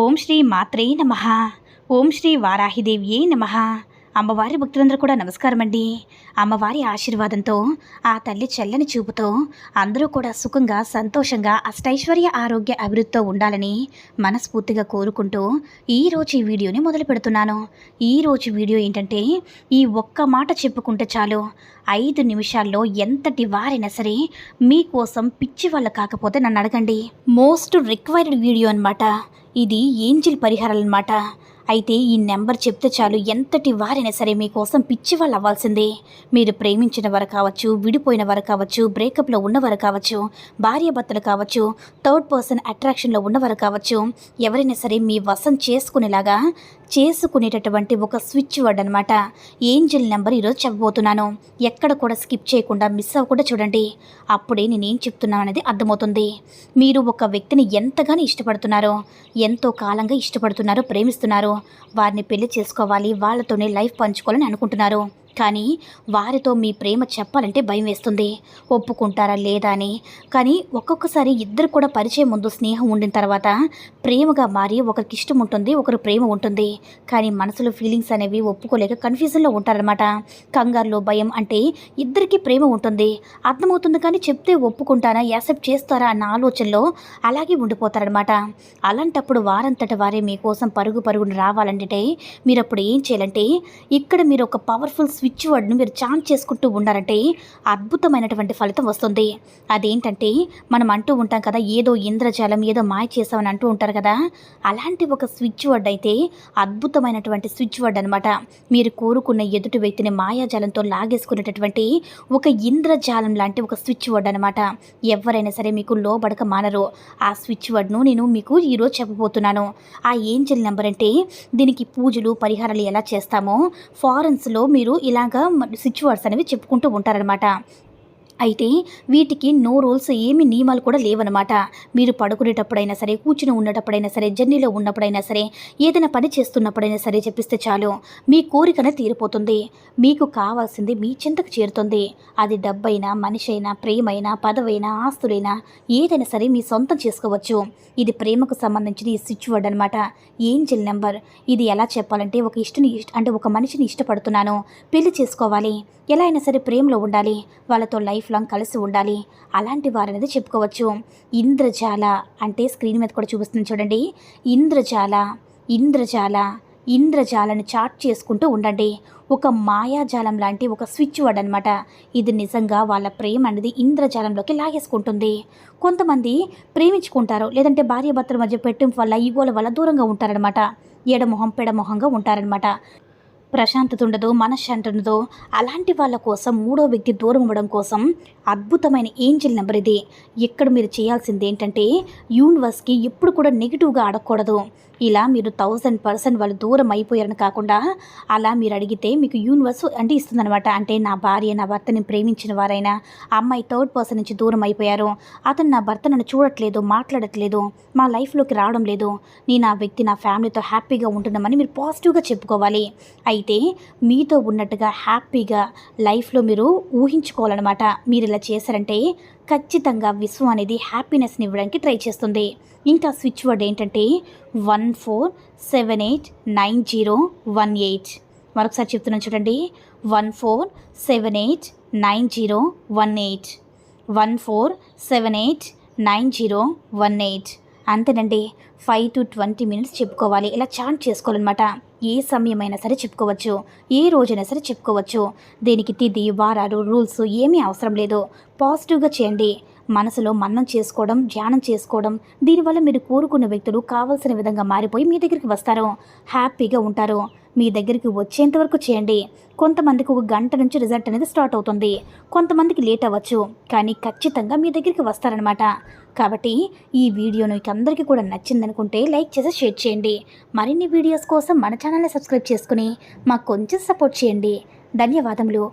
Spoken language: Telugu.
ఓం శ్రీ మాత్రే నమ. ఓం శ్రీ వారాహిదేవియే నమ. అమ్మవారి భక్తులందరూ కూడా నమస్కారం అండి అమ్మవారి ఆశీర్వాదంతో ఆ తల్లి చల్లని చూపుతో అందరూ కూడా సుఖంగా సంతోషంగా అష్టైశ్వర్య ఆరోగ్య అభివృద్ధితో ఉండాలని మనస్ఫూర్తిగా కోరుకుంటూ ఈరోజు ఈ వీడియోని మొదలు పెడుతున్నాను. ఈరోజు వీడియో ఏంటంటే ఈ ఒక్క మాట చెప్పుకుంటే చాలు. ఐదు నిమిషాల్లో ఎంతటి వారైనా సరే మీకోసం పిచ్చి వాళ్ళ కాకపోతే నన్ను అడగండి. మోస్ట్ రిక్వైర్డ్ వీడియో అన్నమాట. ఇది ఏంజిల్ పరిహారాలు అన్నమాట అయితే ఈ నెంబర్ చెప్తే చాలు ఎంతటి వారైనా సరే మీకోసం పిచ్చి వాళ్ళు అవ్వాల్సిందే. మీరు ప్రేమించిన వారు కావచ్చు విడిపోయిన వారు కావచ్చు బ్రేకప్లో ఉన్నవారు కావచ్చు భార్యాభర్తలు కావచ్చు థర్డ్ పర్సన్ అట్రాక్షన్లో ఉన్నవారు కావచ్చు ఎవరైనా సరే మీ వశం చేసుకునేలాగా చేసుకునేటటువంటి ఒక స్విచ్ వర్డ్ అనమాట ఏంజల్ నెంబర్ ఈరోజు చెప్పబోతున్నాను. ఎక్కడ కూడా స్కిప్ చేయకుండా మిస్ అవ్వకుండా చూడండి. అప్పుడే నేనేం చెప్తున్నాను అనేది అర్థమవుతుంది. మీరు ఒక వ్యక్తిని ఎంతగానో ఇష్టపడుతున్నారో ఎంతో కాలంగా ఇష్టపడుతున్నారో ప్రేమిస్తున్నారు వారిని పెళ్ళి చేసుకోవాలి వాళ్ళతోనే లైఫ్ పంచుకోవాలని అనుకుంటున్నారు. కానీ వారితో మీ ప్రేమ చెప్పాలంటే భయం వేస్తుంది. ఒప్పుకుంటారా లేదా అని. కానీ ఒక్కొక్కసారి ఇద్దరు కూడా పరిచయం ముందు స్నేహం ఉండిన తర్వాత ప్రేమగా మారి ఒకరికి ఇష్టం ఉంటుంది ఒకరు ప్రేమ ఉంటుంది. కానీ మనసులో ఫీలింగ్స్ అనేవి ఒప్పుకోలేక కన్ఫ్యూజన్లో ఉంటారనమాట కంగారులో భయం అంటే ఇద్దరికి ప్రేమ ఉంటుంది. అర్థమవుతుంది కానీ చెప్తే ఒప్పుకుంటారా యాక్సెప్ట్ చేస్తారా అన్న ఆలోచనలో అలాగే ఉండిపోతారనమాట అలాంటప్పుడు వారంతట వారే మీకోసం పరుగు పరుగును రావాలంటే మీరు అప్పుడు ఏం చేయాలంటే ఇక్కడ మీరు ఒక పవర్ఫుల్ స్విచ్ వర్డ్ను మీరు ఛాన్స్ చేసుకుంటూ ఉన్నారంటే అద్భుతమైనటువంటి ఫలితం వస్తుంది. అదేంటంటే మనం అంటూ ఉంటాం కదా ఏదో ఇంద్రజాలం ఏదో మాయ చేసామని అంటూ ఉంటారు కదా. అలాంటి ఒక స్విచ్ వర్డ్ అయితే అద్భుతమైనటువంటి స్విచ్ వర్డ్ అనమాట మీరు కోరుకున్న ఎదుటి వ్యక్తిని మాయాజాలంతో లాగేసుకునేటటువంటి ఒక ఇంద్రజాలం లాంటి ఒక స్విచ్ వర్డ్ అనమాట ఎవరైనా సరే మీకు లోబడక మానరు. ఆ స్విచ్ వర్డ్ను నేను మీకు ఈరోజు చెప్పబోతున్నాను. ఆ ఏంజల్ నెంబర్ అంటే దీనికి పూజలు పరిహారాలు ఎలా చేస్తామో ఫారెన్స్లో మీరు ఇలాగా స్విచ్ వర్డ్స్ అనేవి చెప్పుకుంటూ ఉంటారనమాట అయితే వీటికి నో రూల్స్ ఏమి నియమాలు కూడా లేవన్నమాట. మీరు పడుకునేటప్పుడైనా సరే కూర్చుని ఉన్నటప్పుడైనా సరే జర్నీలో ఉన్నప్పుడైనా సరే ఏదైనా పని చేస్తున్నప్పుడైనా సరే చెప్పిస్తే చాలు. మీ కోరికనే తీరిపోతుంది. మీకు కావాల్సింది మీ చింతకు చేరుతుంది. అది డబ్బైనా మనిషి అయినా ప్రేమైనా పదవైనా ఆస్తులైనా ఏదైనా సరే మీ సొంతం చేసుకోవచ్చు. ఇది ప్రేమకు సంబంధించిన ఈ స్విచ్ వర్డ్ అనమాట ఏంజిల్ నెంబర్. ఇది ఎలా చెప్పాలంటే ఒక ఇష్టని ఇష్ట అంటే ఒక మనిషిని ఇష్టపడుతున్నాను. పెళ్ళి చేసుకోవాలి. ఎలా అయినా సరే ప్రేమలో ఉండాలి. వాళ్ళతో లైఫ్ లాంగ్ కలిసి ఉండాలి. అలాంటి వారు అనేది చెప్పుకోవచ్చు. ఇంద్రజాల అంటే స్క్రీన్ మీద కూడా చూపిస్తుంది చూడండి. ఇంద్రజాల ఇంద్రజాల ఇంద్రజాలను చాట్ చేసుకుంటూ ఉండండి. ఒక మాయాజాలం లాంటి ఒక స్విచ్ వర్డ్ అనమాట ఇది నిజంగా వాళ్ళ ప్రేమ అనేది ఇంద్రజాలంలోకి లాగేసుకుంటుంది. కొంతమంది ప్రేమించుకుంటారు. లేదంటే భార్యాభర్తల మధ్య పెట్టింపు వల్ల ఈగోల వల్ల దూరంగా ఉంటారనమాట ఎడమొహం పెడమొహంగా ఉంటారనమాట ప్రశాంతత ఉండదు మనశ్శాంతి ఉండదు అలాంటి వాళ్ళ కోసం మూడో వ్యక్తి దూరం అవ్వడం కోసం అద్భుతమైన ఏంజిల్ నెంబర్ ఇది. ఇక్కడ మీరు చేయాల్సింది ఏంటంటే యూనివర్స్కి ఎప్పుడు కూడా నెగిటివ్గా ఆడకూడదు ఇలా మీరు థౌజండ్ పర్సెంట్ వాళ్ళు దూరం అయిపోయారని కాకుండా అలా మీరు అడిగితే మీకు యూనివర్స్ అంటే ఇస్తుందనమాట అంటే నా భార్య నా భర్తని ప్రేమించిన వారైనా అమ్మాయి థర్డ్ పర్సన్ నుంచి దూరం అయిపోయారు. అతను నా భర్త నన్ను చూడట్లేదు మాట్లాడట్లేదు మా లైఫ్లోకి రావడం లేదు. నేను ఆ వ్యక్తి నా ఫ్యామిలీతో హ్యాపీగా ఉంటున్నామని మీరు పాజిటివ్గా చెప్పుకోవాలి. అయితే మీతో ఉన్నట్టుగా హ్యాపీగా లైఫ్లో మీరు ఊహించుకోవాలన్నమాట. మీరు ఇలా చేశారంటే ఖచ్చితంగా విశ్వం అనేది హ్యాపీనెస్ని ఇవ్వడానికి ట్రై చేస్తుంది. ఇంకా స్విచ్ వర్డ్ ఏంటంటే one four seven eight nine zero one eight. మరొకసారి చెప్తున్నాను చూడండి. One four seven eight nine zero one eight. One four seven eight nine zero one eight. అంతేనండి. ఫైవ్ టు ట్వంటీ మినిట్స్ చెప్పుకోవాలి. ఇలా చాంట్ చేసుకోవాలన్నమాట. ఏ సమయమైనా సరే చెప్పుకోవచ్చు. ఏ రోజైనా సరే చెప్పుకోవచ్చు. దీనికి తిది వారాలు రూల్స్ ఏమీ అవసరం లేదు. పాజిటివ్గా చేయండి. మనసులో మన్నం చేసుకోవడం ధ్యానం చేసుకోవడం దీనివల్ల మీరు కోరుకున్న వ్యక్తులు కావాల్సిన విధంగా మారిపోయి మీ దగ్గరికి వస్తారు. హ్యాపీగా ఉంటారు. మీ దగ్గరికి వచ్చేంత వరకు చేయండి. కొంతమందికి ఒక గంట నుంచి రిజల్ట్ అనేది స్టార్ట్ అవుతుంది. కొంతమందికి లేట్ అవ్వచ్చు. కానీ ఖచ్చితంగా మీ దగ్గరికి వస్తారనమాట కాబట్టి ఈ వీడియో మీకు అందరికీ కూడా నచ్చిందనుకుంటే లైక్ చేసి షేర్ చేయండి. మరిన్ని వీడియోస్ కోసం మన ఛానల్ని సబ్స్క్రైబ్ చేసుకుని మాకు కొంచెం సపోర్ట్ చేయండి. ధన్యవాదములు.